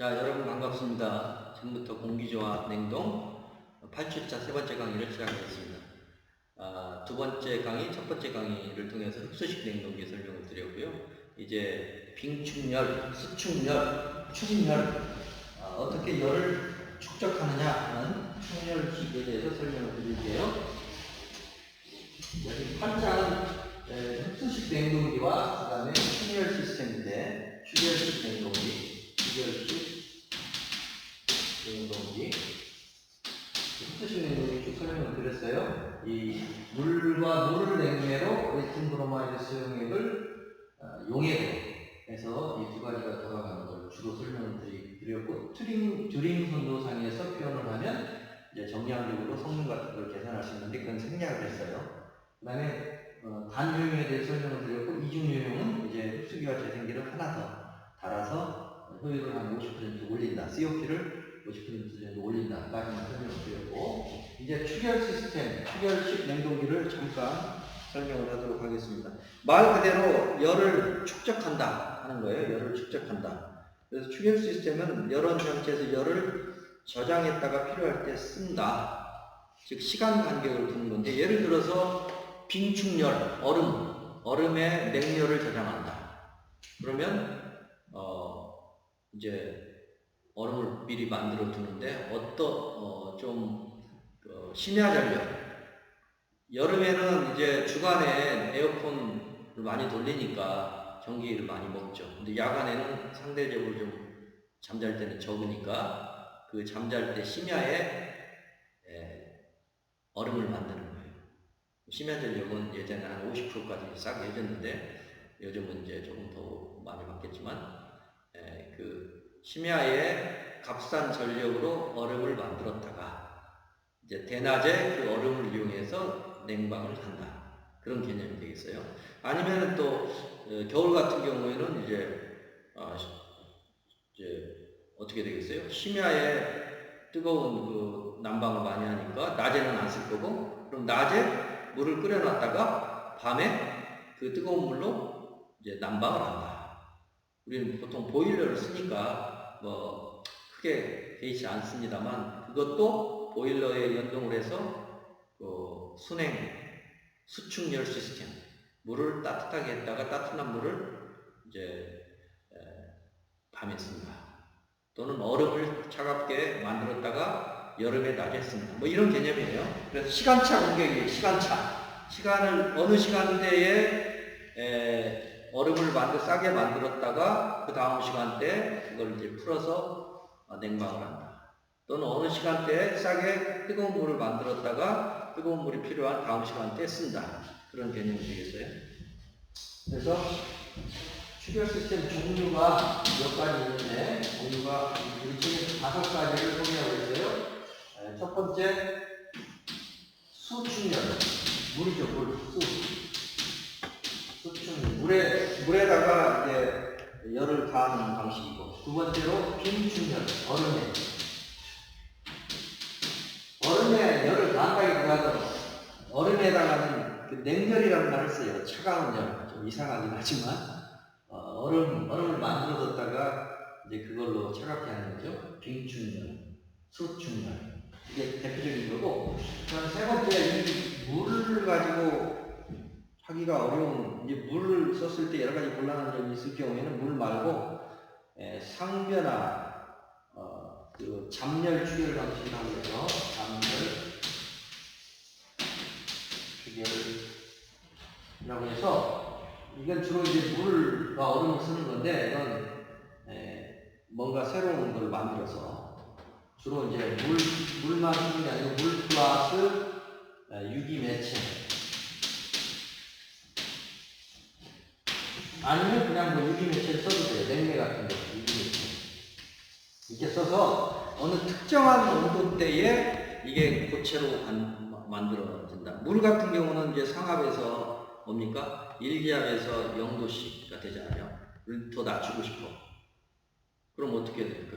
자, 여러분 반갑습니다. 지금부터 공기조화 냉동 8주차 세 번째 강의를 시작하겠습니다. 아, 두 번째 강의, 첫 번째 강의를 통해서 흡수식 냉동기 설명을 드렸고요. 이제 빙축열, 수축열, 추진열, 아, 어떻게 열을 축적하느냐 하는 축열식에 대해서 설명을 드릴게요. 여기 에, 흡수식 냉동기와 그 다음에 축열 시스템인데 축열식 냉동기, 냉동기 흡수식 냉동기 쭉 설명을 드렸어요. 이 물과 물을 냉매로 리튬 브로마이드 수용액을 어, 용액으로 해서 이 두 가지가 돌아가는 걸 주로 설명을 드렸고 트림, 드림 선도상에서 표현을 하면 이제 정량적으로 성능 같은 걸 계산할 수 있는데 그건 생략을 했어요. 그 다음에 어, 단유형에 대해 설명을 드렸고 이중유형은 이제 흡수기와 재생기를 하나 더 달아서 효율을 한 50% 올린다. COP를 50% 정도 올린다. 까지만 설명을 드렸고 이제 축열 시스템, 축열식 냉동기를 잠깐 설명을 하도록 하겠습니다. 말 그대로 열을 축적한다 하는 거예요. 열을 축적한다. 그래서 축열 시스템은 여러 형태에서 열을 저장했다가 필요할 때 쓴다. 즉 시간 간격을 두는 건데 예를 들어서 빙축열, 얼음, 얼음에 냉열을 저장한다. 그러면 어 이제 얼음을 미리 만들어 두는데 어떤 어, 심야 전력 여름에는 이제 주간에 에어컨을 많이 돌리니까 전기를 많이 먹죠. 근데 야간에는 상대적으로 좀 잠잘 때는 적으니까 그 잠잘 때 심야에 에, 얼음을 만드는 거예요. 심야 전력은 예전에 한 50%까지 싹 해줬는데 요즘은 이제 조금 더 많이 받겠지만 에, 그 심야에 값싼 전력으로 얼음을 만들었다가 이제 대낮에 그 얼음을 이용해서 냉방을 한다. 그런 개념이 되겠어요. 아니면 또 어, 겨울 같은 경우에는 이제 아, 이제 어떻게 되겠어요? 심야에 뜨거운 그 난방을 많이 하니까 낮에는 안 쓸 거고 그럼 낮에 물을 끓여놨다가 밤에 그 뜨거운 물로 이제 난방을 한다. 우리는 보통 보일러를 쓰니까 뭐 크게 개의치 않습니다만 그것도 보일러에 연동을 해서 그 순행 수축열 시스템 물을 따뜻하게 했다가 따뜻한 물을 이제 에, 밤에 씁니다. 또는 얼음을 차갑게 만들었다가 여름에 낮에 씁니다. 뭐 이런 개념이에요. 그래서 시간차 공격이 시간차 시간을 어느 시간대에 에, 얼음을 만들 싸게 만들었다가 그 다음 시간대에 그걸 이제 풀어서 어, 냉방을 한다. 또는 어느 시간대에 싸게 뜨거운 물을 만들었다가 뜨거운 물이 필요한 다음 시간대에 쓴다. 그런 개념이 되겠어요. 그래서 추결 시스템 종류가 몇 가지 있는데 종류가 중에서 다섯 가지를 소개하고 있어요. 에, 첫 번째 수축열 물이죠 물 수. 물에다가 이제 열을 가하는 방식이고 두 번째로 빙축열 얼음에 얼음에 열을 가한다기보다는 얼음에다가는 그 냉열이라는 말을 써요. 차가운 열. 좀 이상하긴 하지만 어, 얼음 얼음을 만들어뒀다가 이제 그걸로 차갑게 하는 거죠. 빙축열, 수축열 이게 대표적인 거고. 그다음 세 번째 이 물을 가지고 하기가 어려운 이제 물을 썼을 때 여러 가지 곤란한 점이 있을 경우에는 물 말고 에, 상변화 어, 그 잠열 추결 방식이라고 해서 잠열 추결이라고 해서 이건 주로 이제 물과 얼음을 쓰는 건데 이건 에, 뭔가 새로운 걸 만들어서 주로 이제 물 물만 쓰는 게 아니고 물 플러스 에, 유기 매체 아니면 그냥 뭐 유기 매체를 써도 돼요 냉매 같은 거 유기 매체 이렇게 써서 어느 특정한 온도대에 이게 고체로 만- 만들어진다. 물 같은 경우는 이제 상압에서 뭡니까? 1기압에서 0도씨가 되잖아요. 물더 낮추고 싶어. 그럼 어떻게 해야 될까?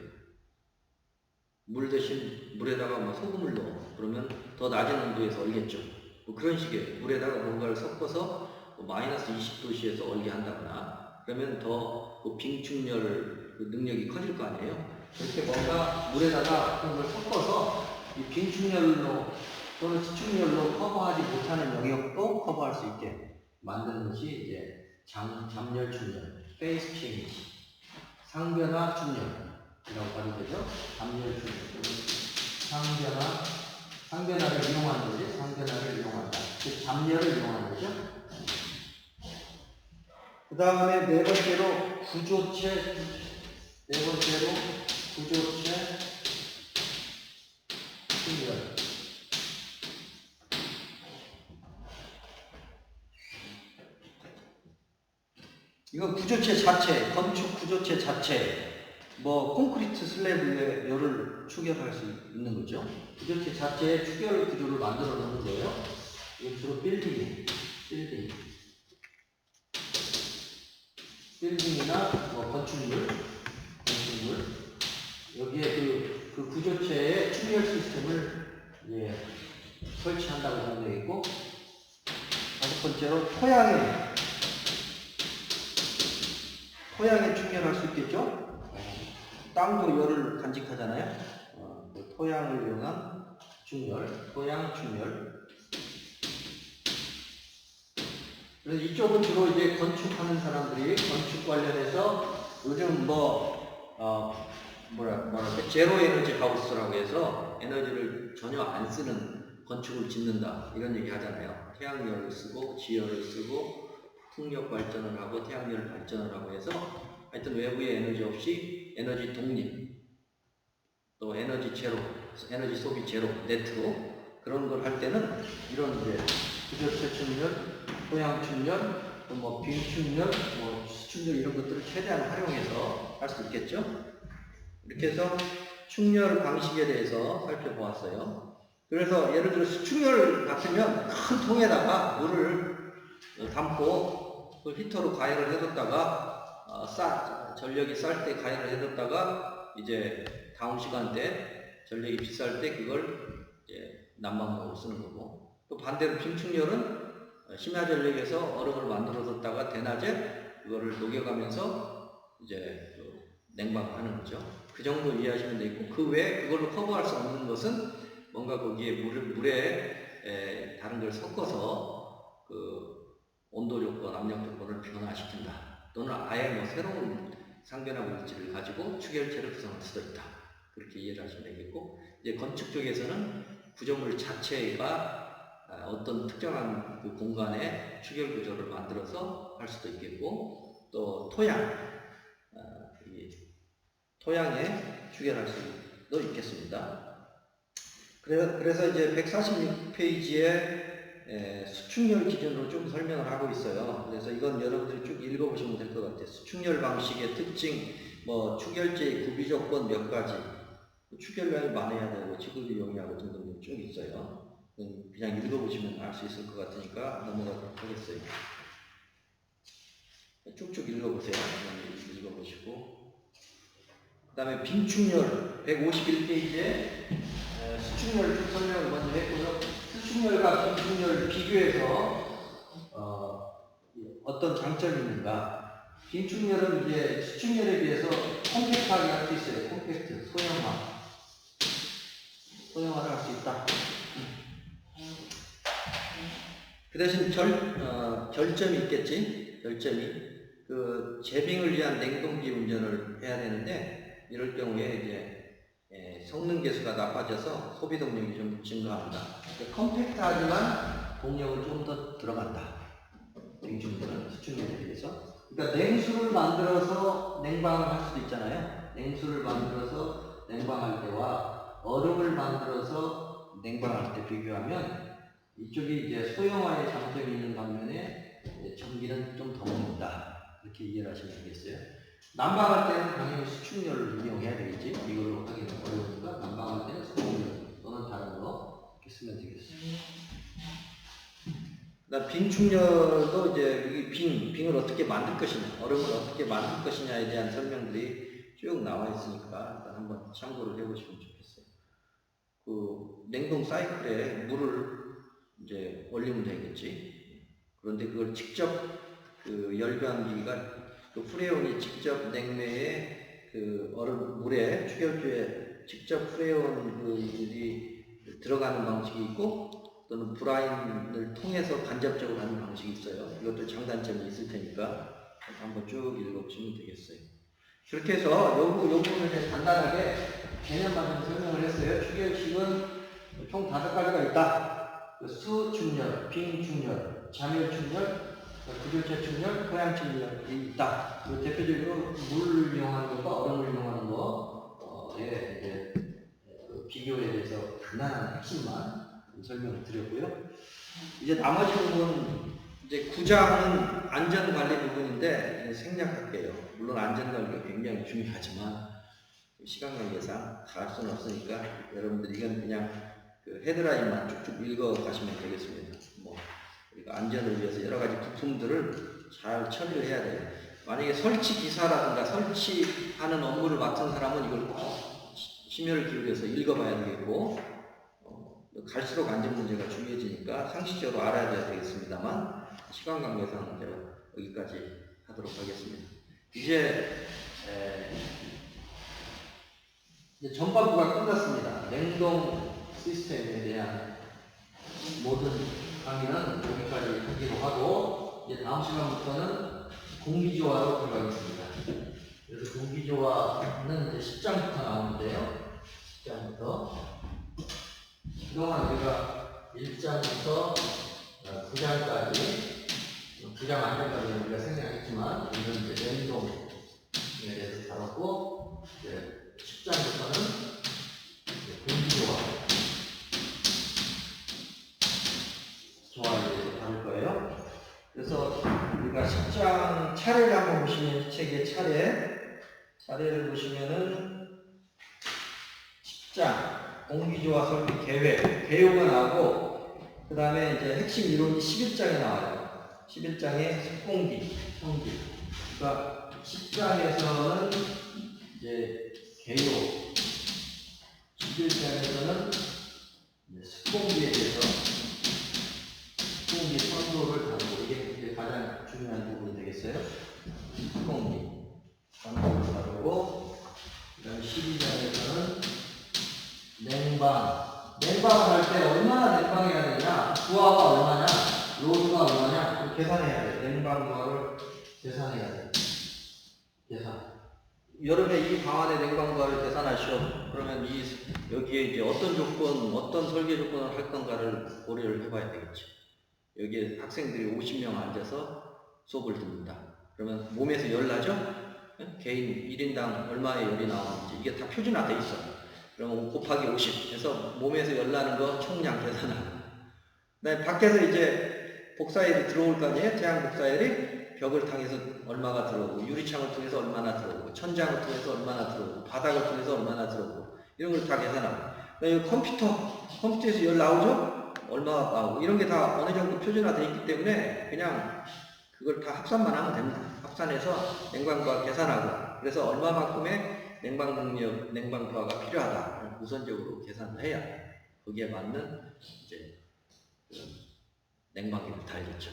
물 대신 물에다가 뭐 소금을 넣어. 그러면 더 낮은 온도에서 얼겠죠. 뭐 그런 식의 물에다가 뭔가를 섞어서 뭐 마이너스 20도씨에서 얼게 한다거나 그러면 더 그 빙축열을 그 능력이 커질 거 아니에요. 이렇게 뭔가 물에다가 그런 걸 섞어서 이 빈축열로 또는 수축열로 커버하지 못하는 영역도 커버할 수 있게 만드는 것이 이제 장, 잠열 충열, 페이스 체인지, 상변화 충열이라고 봐도 되죠. 잠열 충열, 상변화, 상변화를 이용하는 거지, 상변화를 이용한다. 즉 잠열을 이용하는 거죠. 그 다음에 네 번째로 구조체, 네 번째로 구조체 충열. 이건 구조체 자체, 건축 구조체 자체, 뭐 콘크리트 슬래브에 열을 추결할 수 있는 거죠. 구조체 자체의 추결 구조를 만들어 놓는 거예요. 이건 주로 빌딩, 빌딩, 빌딩이나 뭐 건축물, 건축물 여기에 그, 그 구조체의 추결 시스템을 예, 설치한다고 게 있고 다섯 번째로 토양에 토양에 충혈할 수 있겠죠? 어, 땅도 열을 간직하잖아요. 어, 그 토양을 이용한 충혈, 토양 충혈. 그래서 이쪽은 주로 이제 건축하는 사람들이 건축 관련해서 요즘 뭐, 어, 뭐라, 뭐랄까, 제로 에너지 하우스라고 해서 에너지를 전혀 안 쓰는 건축을 짓는다. 이런 얘기 하잖아요. 태양열을 쓰고, 지열을 쓰고, 풍력 발전을 하고 태양열 발전을 하고 해서 하여튼 외부의 에너지 없이 에너지 독립 또 에너지 제로 에너지 소비 제로 네트로 그런 걸 할 때는 이런 이제 구조체 충전, 토양 충전, 또뭐 빙충전, 뭐 수충전 이런 것들을 최대한 활용해서 할 수 있겠죠. 이렇게 해서 충렬 방식에 대해서 살펴보았어요. 그래서 예를 들어 수충렬 같으면 큰 통에다가 물을 담고 그 히터로 가열을 해뒀다가 어, 싸 전력이 쌀 때 가열을 해뒀다가 이제 다음 시간대 전력이 비쌀 때 그걸 이제 난방으로 쓰는 거고 또 반대로 빈충열은 심야 전력에서 얼음을 만들어뒀다가 대낮에 그거를 녹여가면서 이제 또 냉방하는 거죠. 그 정도 이해하시면 되겠고 그 외에 그걸로 커버할 수 없는 것은 뭔가 거기에 물, 물에 에, 다른 걸 섞어서 그 온도 조건, 압력 조건을 변화시킨다. 또는 아예 뭐 새로운 상변화 물질을 가지고 추결체를 구성할 수도 있다. 그렇게 이해를 하시면 되겠고, 이제 건축 쪽에서는 구조물 자체가 아, 어떤 특정한 그 공간에 추결 구조를 만들어서 할 수도 있겠고, 또 토양, 아, 이 토양에 추결할 수도 있겠습니다. 그래- 그래서 이제 146페이지에 에, 수축열 기준으로 좀 설명을 하고 있어요. 그래서 이건 여러분들이 쭉 읽어보시면 될 것 같아요. 수축열 방식의 특징, 뭐 추결제의 구비 조건 몇 가지, 추결량이 많아야 되고 지구비 용이하고 등등 쭉 있어요. 그건 그냥 읽어보시면 알 수 있을 것 같으니까 넘어가도록 하겠어요. 쭉쭉 읽어보세요. 읽어보시고. 그 다음에 빈축열 151페이지에 수축열 쭉 설명을 먼저 했고요. 수축열과 빈축열 비교해서 어, 어떤 장점이 있는가? 빈축열은 이제 수축열에 비해서 컴팩트하게 할 수 있어요. 컴팩트, 소형화. 소형화를 할 수 있다. 그 대신 절, 어, 결점이 있겠지? 결점이. 그 재빙을 위한 냉동기 운전을 해야 되는데 이럴 경우에 이제 예, 성능 계수가 나빠져서 소비 동력이 좀. 그러니까 컴팩트하지만 동력은 좀 더 들어간다. 냉중물은 수축열에 비해서. 그러니까 냉수를 만들어서 냉방을 할 수도 있잖아요. 냉수를 만들어서 냉방할 때와 얼음을 만들어서 냉방할 때 비교하면 이쪽이 이제 소형화의 장점이 있는 반면에 전기는 좀 더 먹는다. 이렇게 이해를 하시면 되겠어요. 난방할 때는 당연히 수축열을 이용해야 되겠지. 이걸로 하기는 어려우니까 난방할 때는 수축열 또는 다른 거 이렇게 쓰면 되겠어요. 그다음 빈축열도 이제 이 빙, 빙을 어떻게 만들 것이냐, 얼음을 어떻게 만들 것이냐에 대한 설명들이 쭉 나와 있으니까 일단 한번 참고를 해보시면 좋겠어요. 그 냉동 사이클에 물을 이제 올리면 되겠지. 그런데 그걸 직접 그 열변기가 그 프레온이 직접 냉매에 그 얼음 물에 추결주에 직접 프레온 그들이 들어가는 방식이 있고 또는 브라인을 통해서 간접적으로 하는 방식이 있어요. 이것도 장단점이 있을 테니까 한번 쭉 읽어보시면 되겠어요. 그렇게 해서 요, 부- 요 부분을 간단하게 개념만 좀 설명을 했어요. 추결식은 총 다섯 가지가 있다. 그 수충렬, 빙충렬, 자멸충렬, 구조체 충렬, 토양충렬이 있다. 그 대표적으로 물을 이용하는 것과 얼음을 이용하는 거에 이제 그 비교에 대해서 간단한 핵심만 설명을 드렸고요. 이제 나머지 부분 이제 구장은 안전관리 부분인데 생략할게요. 물론 안전관리가 굉장히 중요하지만 시간 관계상 다 할 수는 없으니까 여러분들 이건 그냥 그 헤드라인만 쭉쭉 읽어 가시면 되겠습니다. 뭐 우리가 안전을 위해서 여러 가지 부품들을 잘 처리를 해야 돼요. 만약에 설치 기사라든가 설치하는 업무를 맡은 사람은 이걸 꼭 시- 심혈을 기울여서 읽어봐야 되겠고 어, 갈수록 안전 문제가 중요해지니까 상식적으로 알아야 되겠습니다만 시간 관계상 제가 여기까지 하도록 하겠습니다. 이제 에, 이제 전반부가 끝났습니다. 냉동 시스템에 대한 모든 강의는 여기까지 하기로 하고 이제 다음 시간부터는 공기조화로 들어가겠습니다. 그래서 공기조화는 이제 10장부터 나오는데요. 10장부터 그동안 우리가 1장부터 9장까지 9장 안전까지 우리가 생략했지만 이건 이제 냉동에 대해서 다뤘고 이제 10장부터는 공기조화 조화에 대해서 다룰 거예요. 그래서 우리가 10장 차례를 한번 보시면 이 책의 차례 차례를 보시면은 10장 공기조화 설비 계획 개요가 나오고 그 다음에 이제 핵심 이론이 11장에 나와요. 11장에 습공기 성기. 그러니까 10장에서는 이제 개요, 11장에서는 이제 습공기에 대해서 습공기 선도를 다루고 이게 가장 중요한 부분이 되겠어요. 습공기 선도를 다루고 그다음 12장에서는 냉방. 냉방을 할 때 얼마나 냉방해야 되냐, 부하가 얼마냐, 로드가 얼마냐, 계산해야 돼. 냉방 부하를 계산해야 돼. 계산. 여름에 이 방안의 냉방과를 계산하시오. 그러면 이 여기에 이제 어떤 조건, 어떤 설계 조건을 할 건가를 고려를 해봐야 되겠죠. 여기에 학생들이 50명 앉아서 수업을 듣는다. 그러면 몸에서 열 나죠? 예? 개인 1인당 얼마의 열이 나오는지 이게 다 표준화돼 있어. 그러면 곱하기 50 해서 몸에서 열 나는 거 총량 계산하고. 그다음에 밖에서 이제 복사열이 들어올 거 아니에요? 태양 복사열이 벽을 통해서 얼마가 들어오고 유리창을 통해서 얼마나 들어오고 천장을 통해서 얼마나 들어오고 바닥을 통해서 얼마나 들어오고 이런 걸 다 계산하고 그다음에 컴퓨터 컴퓨터에서 열 나오죠? 얼마가 나오고 이런 게 다 어느 정도 표준화되어 있기 때문에 그냥 그걸 다 합산만 하면 됩니다. 합산해서 냉방부하 계산하고 그래서 얼마만큼의 냉방 능력, 냉방 부하가 필요하다 우선적으로 계산을 해야 거기에 맞는 이제 그 냉방기를 달겠죠.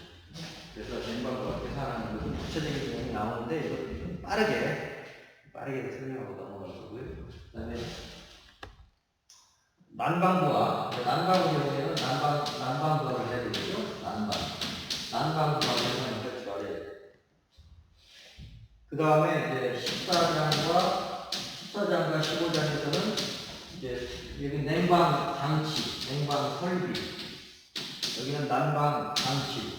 그래서 냉방과 계산하는 것도 구체적인 내용이 나오는데 좀 빠르게 빠르게 설명하고 넘어갈 거고요. 그다음에 난방부와 난방 경우에는 난방 난방부를 해야 되겠죠. 난방 난방부와 계산을 할줄 알아야 돼. 그 다음에 이제 14장과 14장과 15장에서는 이제 여기 냉방 장치, 냉방 설비, 여기는 난방 장치,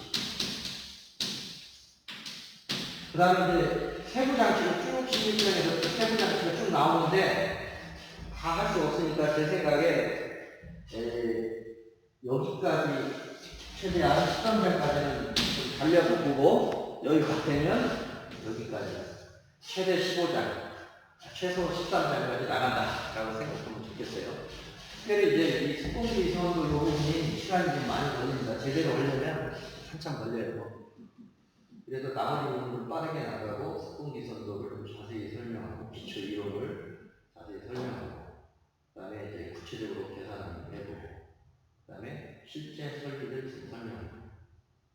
그 다음에 이제 세부 장치가 쭉 11장에서 세부 장치가 쭉 나오는데 다 할 수 없으니까 제 생각에 에, 여기까지 최대한 13장까지는 좀 달려보고 여기가 되면 여기까지 최대 15장 최소 13장까지 나간다라고 생각하면 좋겠어요. 특별히 이제 이 스포츠 선도 요 부분이 시간이 좀 많이 걸립니다. 제대로 하려면 한참 걸려요. 그래서 나머지 부분을 빠르게 나가고 스폰기 선도를 좀 자세히 설명하고 기초 이론을 자세히 설명하고 그다음에 이제 구체적으로 계산을 해보고 그다음에 실제 설계를 좀 설명하고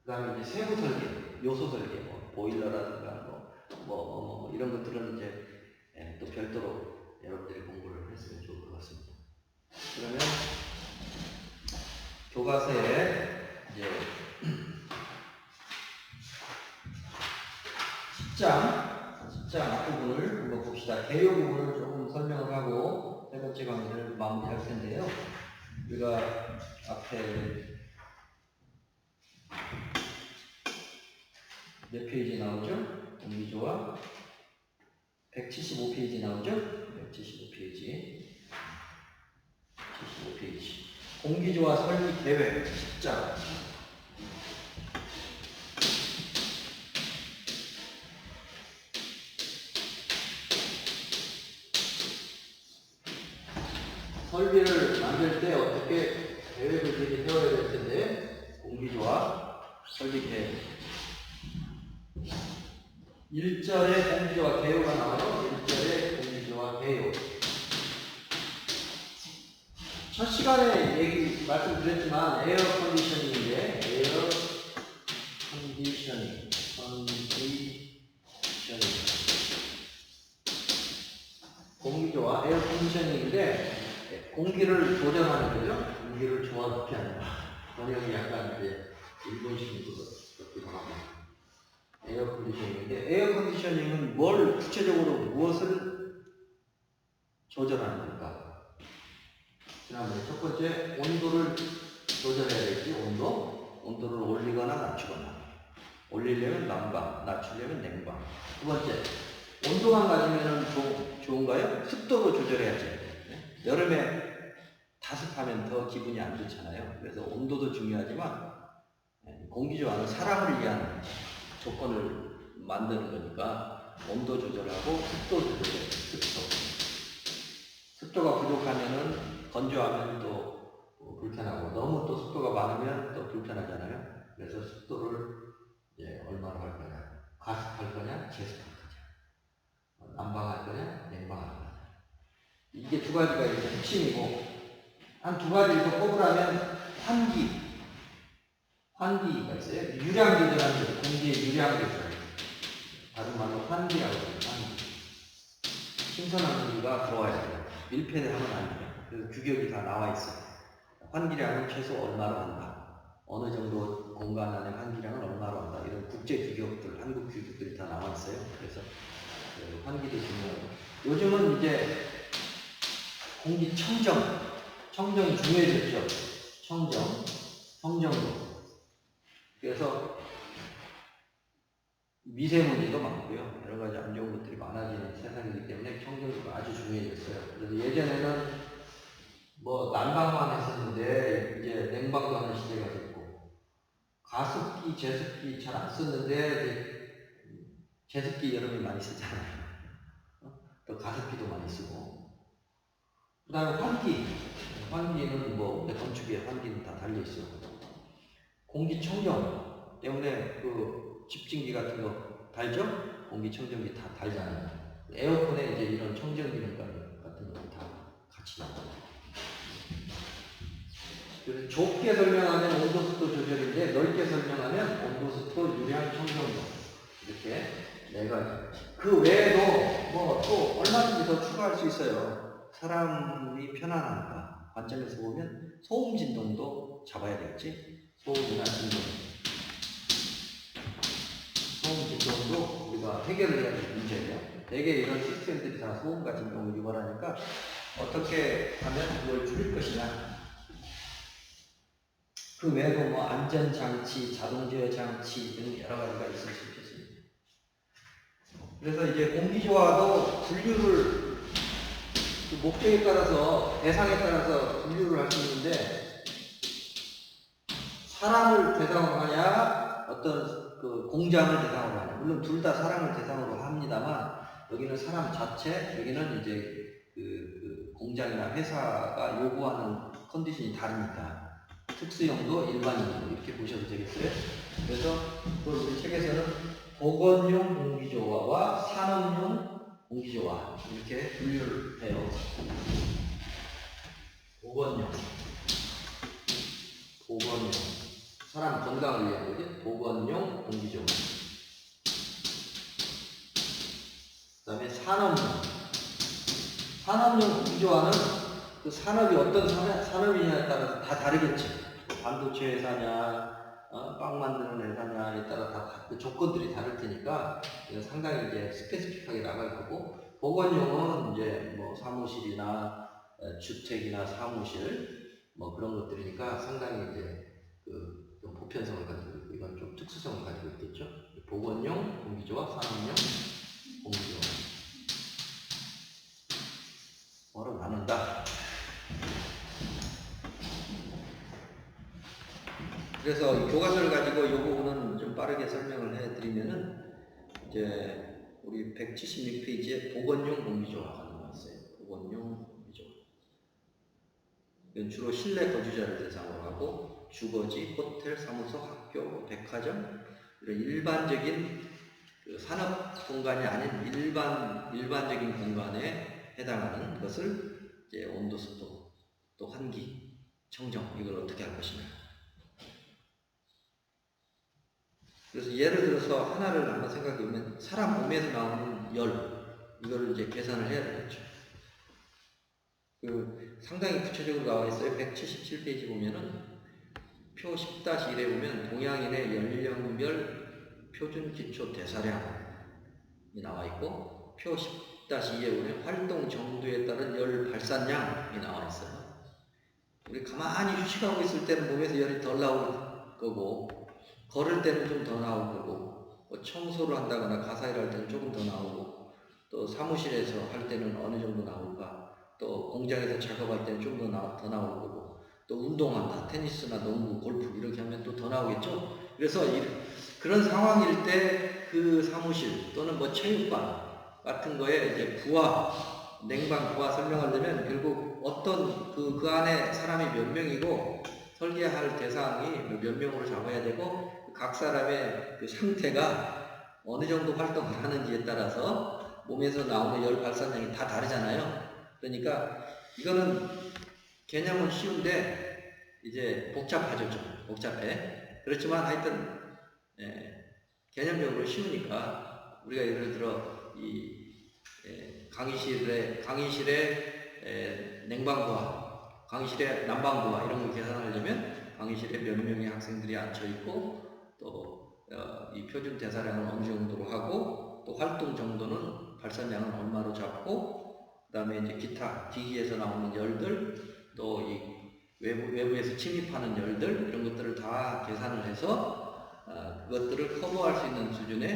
그다음에 이제 세부 설계, 요소 설계, 뭐 보일러라든가 뭐, 이런 것들은 이제 예, 예, 또 별도로 여러분들이 공부를 했으면 좋을 것 같습니다. 그러면 교과서에 이제 10장, 10장 앞부분을 한번 봅시다. 개요 부분을 조금 설명을 하고 세 번째 강의를 마무리할 텐데요. 우리가 앞에 몇 페이지 나오죠? 공기조화 175페이지 나오죠? 175페이지. 75페이지. 공기조화 설립 계획 10장. 설비를 만들 때 어떻게 계획을 미리 세워야 될 텐데? 공기조화 설비 계획 1절에 공기조화 개요가 나와요 1절에 공기조화 개요 첫 시간에 얘기 말씀드렸지만 에어 컨디셔닝인데 에어 컨디셔닝 컨디셔닝 공기조화 에어 컨디셔닝인데 공기를 조절하는 거죠. 공기를 조화롭게 하는 거. 번역이 약간 이제 일본식인 것 같기도 하고. 에어 컨디셔닝인데 에어 컨디셔닝은 뭘 구체적으로 무엇을 조절하는 걸까? 지난번에 첫 번째 온도를 조절해야 되지? 온도? 온도를 올리거나 낮추거나. 올리려면 난방 낮추려면 냉방. 두 번째 온도만 가지면 좋, 좋은가요? 습도도 조절해야지. 네? 여름에 다습하면 더 기분이 안 좋잖아요. 그래서 온도도 중요하지만 네, 공기조화는 사람을 위한 조건을 만드는 거니까 온도 조절하고 습도 조절해 습도. 습도가 부족하면은 건조하면 또 어, 불편하고 너무 또 습도가 많으면 또 불편하잖아요. 그래서 습도를 이제 얼마로 할 거냐, 가습할 거냐, 제습할 거냐, 어, 난방할 거냐, 냉방할 거냐. 이게 두 가지가 이제 핵심이고 한 두 가지를 더 꼽으라면 환기, 환기가 있어요. 유량 조절하는 거, 공기의 유량 조절. 다른 말로 환기라고 해요. 환기. 신선한 공기가 들어와야 돼요. 밀폐를 하면 안 돼요. 그래서 규격이 다 나와 있어요. 환기량은 최소 얼마로 한다. 어느 정도 공간 안에 환기량은 얼마로 한다. 이런 국제 규격들, 한국 규격들이 다 나와 있어요. 그래서 그 환기도 중요하고. 요즘은 이제 공기 청정, 청정이 중요해졌죠. 청정, 청정도. 그래서 미세먼지도 많고요. 여러 가지 안 좋은 것들이 많아지는 세상이기 때문에 청정도가 아주 중요해졌어요. 그래서 예전에는 뭐 난방만 했었는데 이제 냉방도 하는 시대가 됐고 가습기, 제습기 잘 안 썼는데 제습기 여름에 많이 쓰잖아요. 어? 또 가습기도 많이 쓰고 그 다음에 환기 환기는 뭐 건축에 환기는 다 달려있어요. 공기청정 때문에 그 집진기 같은 거 달죠? 공기청정기 다 달잖아요. 에어컨에 이제 이런 청정 기능 같은 거 다 같이 나와요. 좁게 설명하면 온도 습도 조절인데 넓게 설명하면 온도 습도 유량 청정도 이렇게 네 가지. 그 외에도 뭐 또 얼마든지 더 추가할 수 있어요. 사람이 편안한가 관점에서 보면 소음 진동도 잡아야 되겠지. 소음이나 진동. 소음 진동도 우리가 해결을 해야 될 문제예요. 대개 이런 시스템들이 다 소음과 진동을 유발하니까 어떻게 하면 그걸 줄일 것이냐. 그 외에도 뭐 안전장치, 자동제어 장치 등 여러 가지가 있을 수 있겠습니다. 그래서 이제 공기조화도 분류를 그 목적에 따라서 대상에 따라서 분류를 할 수 있는데 사람을 대상으로 하냐 어떤 그 공장을 대상으로 하냐 물론 둘 다 사람을 대상으로 합니다만 여기는 사람 자체 여기는 이제 그, 그 공장이나 회사가 요구하는 컨디션이 다르니까 특수용도 일반용도 이렇게 보셔도 되겠어요. 그래서 그걸 우리 책에서는 보건용 공기조화와 산업용 공기조화 이렇게 분류를 해요. 보건용, 보건용, 사람 건강을 위한 거지. 보건용 공기조화. 그다음에 산업용, 산업용 공기조화는 그 산업이 어떤 산업, 산업 이냐에 따라서 다 다르겠지. 반도체 회사냐, 어, 빵 만드는 회사냐에 따라 다 그 조건들이 다를 테니까 상당히 이제 스페시픽하게 나갈 거고 보건용은 이제 뭐 사무실이나 어, 주택이나 사무실 뭐 그런 것들이니까 상당히 이제 그좀 보편성을 가지고 있고 이건 좀 특수성을 가지고 있겠죠. 보건용 공기조화, 산업용 공기조화. 뭐로 나눈다. 그래서 이 교과서를 가지고 이 부분은 좀 빠르게 설명을 해드리면은 이제 우리 176페이지에 보건용 공기조화가 나와 있어요. 보건용 공기조화. 이건 주로 실내 거주자를 대상으로 하고 주거지, 호텔, 사무소, 학교, 백화점 이런 일반적인 그 산업 공간이 아닌 일반 일반적인 공간에 해당하는 것을 이제 온도, 습도, 또 환기, 청정 이걸 어떻게 할 것이냐. 그래서 예를 들어서 하나를 한번 생각해 보면 사람 몸에서 나오는 열 이거를 이제 계산을 해야 되겠죠. 그 상당히 구체적으로 나와 있어요. 177페이지 보면은 표 10-1에 보면 동양인의 연령별 표준 기초 대사량이 나와 있고 표 10-2에 보면 활동 정도에 따른 열 발산량이 나와 있어요. 우리 가만히 휴식하고 있을 때는 몸에서 열이 덜 나올 거고 걸을 때는 좀 더 나올 거고 뭐 청소를 한다거나 가사일을 할 때는 조금 더 나오고 또 사무실에서 할 때는 어느 정도 나올까 또 공장에서 작업할 때는 좀더더 나올 거고 또 운동한다 테니스나 농구 골프 이렇게 하면 또 더 나오겠죠 그래서 이, 그런 상황일 때 그 사무실 또는 뭐 체육관 같은 거에 이제 부하 냉방 부하 설명하려면 결국 어떤 그, 그 안에 사람이 몇 명이고 설계할 대상이 몇 명으로 잡아야 되고 각 사람의 그 상태가 어느 정도 활동을 하는지에 따라서 몸에서 나오는 열 발산량이 다 다르잖아요. 그러니까 이거는 개념은 쉬운데 이제 복잡하죠 좀 복잡해. 그렇지만 하여튼 예, 개념적으로 쉬우니까 우리가 예를 들어 이 예, 강의실에 강의실에 예, 냉방부와 강의실에 난방부와 이런 거 계산하려면 강의실에 몇 명의 학생들이 앉아 있고 또이 표준 대사량을 어느 정도로 하고 또 활동 정도는 발산량은 얼마로 잡고 그 다음에 이제 기타 기기에서 나오는 열들 또 이 외부 외부에서 침입하는 열들 이런 것들을 다 계산을 해서 어, 그것들을 커버할 수 있는 수준의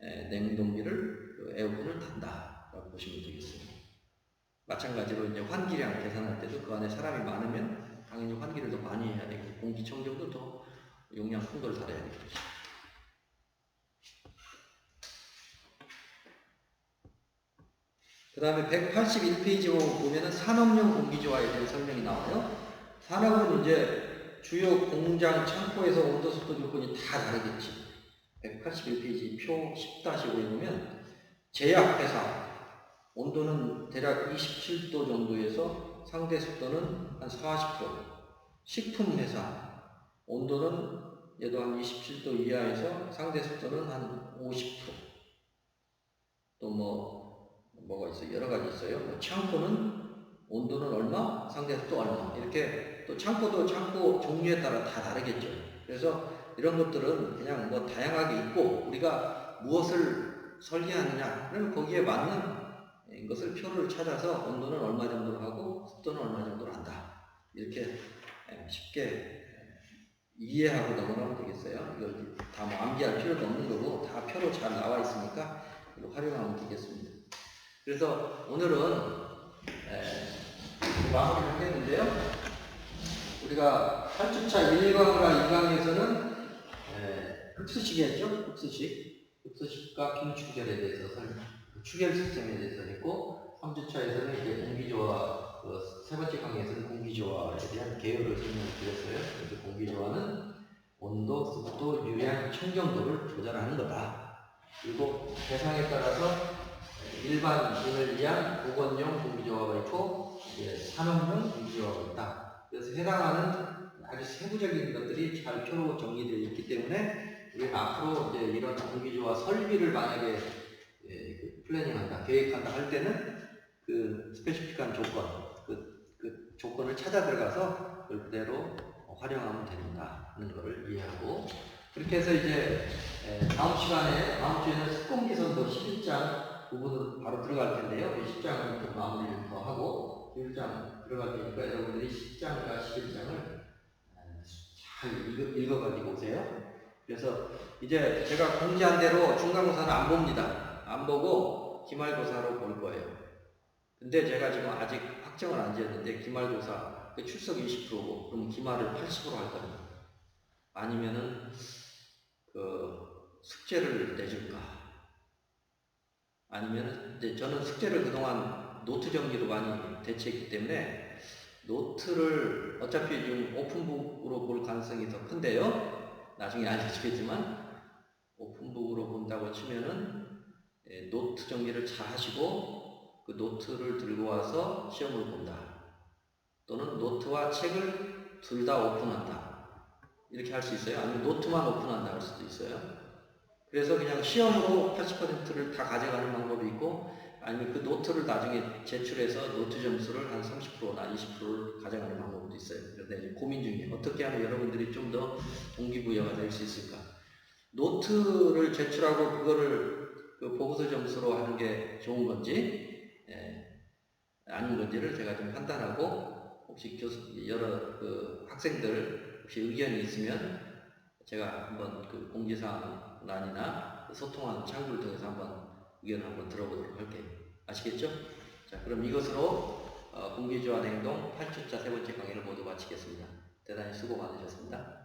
에, 냉동기를 그 에어컨을 단다라고 보시면 되겠습니다. 마찬가지로 이제 환기량 계산할 때도 그 안에 사람이 많으면 당연히 환기를 더 많이 해야 되고 공기청정도 더 용량 큰 걸 달아야 되겠죠. 그 다음에 181페이지 보면은 산업용 공기조화에 대한 설명이 나와요. 산업은 이제 주요 공장, 창고에서 온도, 습도 조건이 다 다르겠지. 181페이지 표 10-5에 보면 제약회사, 온도는 대략 27도 정도에서 상대 습도는 한 40도. 식품회사, 온도는 얘도 한 27도 이하에서 상대 습도는 한 50%. 또 뭐, 뭐가 있어요? 여러 가지 있어요. 뭐 창고는 온도는 얼마, 상대 습도 얼마. 이렇게 또 창고도 창고 종류에 따라 다 다르겠죠. 그래서 이런 것들은 그냥 뭐 다양하게 있고 우리가 무엇을 설계하느냐. 그러면 거기에 맞는 것을 표를 찾아서 온도는 얼마 정도로 하고 습도는 얼마 정도로 한다. 이렇게 쉽게 이해하고 넘어가면 되겠어요. 이걸 다뭐 암기할 필요도 없는 거고 다 표로 잘 나와 있으니까 이거 활용하면 되겠습니다. 그래서 오늘은 에, 마무리를 하겠는데요. 우리가 8주차 1강과 2강에서는 흡수식이 했죠? 흡수식. 흡수식과 균추결에 대해서 설명, 그 추결 시스템에 대해서 했고 3주차에서는 이제 공기조화 그 세 번째 강의에서는 공기조화에 대한 개요를 설명을 드렸어요. 그래서 공기조화는 온도, 습도, 유량, 청정도를 조절하는 거다. 그리고 대상에 따라서 일반인을 위한 보건용 공기조화가 있고 이제 산업용 공기조화가 있다. 그래서 해당하는 아주 세부적인 것들이 잘 표로 정리되어 있기 때문에 우리가 앞으로 이제 이런 공기조화 설비를 만약에 예, 그 플래닝한다, 계획한다 할 때는 그 스페시픽한 조건, 그, 그 조건을 찾아 들어가서 그걸 그대로 활용하면 된다 하는 것을 이해하고 그렇게 해서 이제 에, 다음 시간에 다음 주에는 습공기선도 11장 부분으로 바로 들어갈 텐데요. 10장은 좀 마무리를 더 하고 11장 들어갈 테니까 여러분들이 10장과 11장을 잘 읽어, 읽어가지고 오세요. 그래서 이제 제가 공지한 대로 중간고사는 안 봅니다. 안 보고 기말고사로 볼 거예요. 근데 제가 지금 아직 확정을 안 지었는데 기말고사 그 출석 20%고 그럼 기말을 80%할 겁니다. 아니면은 그 숙제를 내줄까? 아니면 이제 저는 숙제를 그동안 노트 정리로 많이 대체했기 때문에 노트를 어차피 지금 오픈북으로 볼 가능성이 더 큰데요. 나중에 알려주겠지만 오픈북으로 본다고 치면은 예, 노트 정리를 잘 하시고 그 노트를 들고 와서 시험을 본다. 또는 노트와 책을 둘 다 오픈한다. 이렇게 할 수 있어요. 아니면 노트만 오픈한다 할 수도 있어요. 그래서 그냥 시험으로 80%를 다 가져가는 방법이 있고 아니면 그 노트를 나중에 제출해서 노트 점수를 한 30%나 20%를 가져가는 방법도 있어요. 그래서 이제 고민 중이에요. 어떻게 하면 여러분들이 좀 더 동기부여가 될 수 있을까? 노트를 제출하고 그거를 그 보고서 점수로 하는 게 좋은 건지 예, 아닌 건지를 제가 좀 판단하고 혹시 교수 여러 그 학생들 혹시 의견이 있으면 제가 한번 그 공지사항 란이나 그 소통하는 창구를 통해서 한번 의견을 한번 들어보도록 할게요. 아시겠죠? 자, 그럼 이것으로 어, 공기조환 행동 8주차 세 번째 강의를 모두 마치겠습니다. 대단히 수고 많으셨습니다.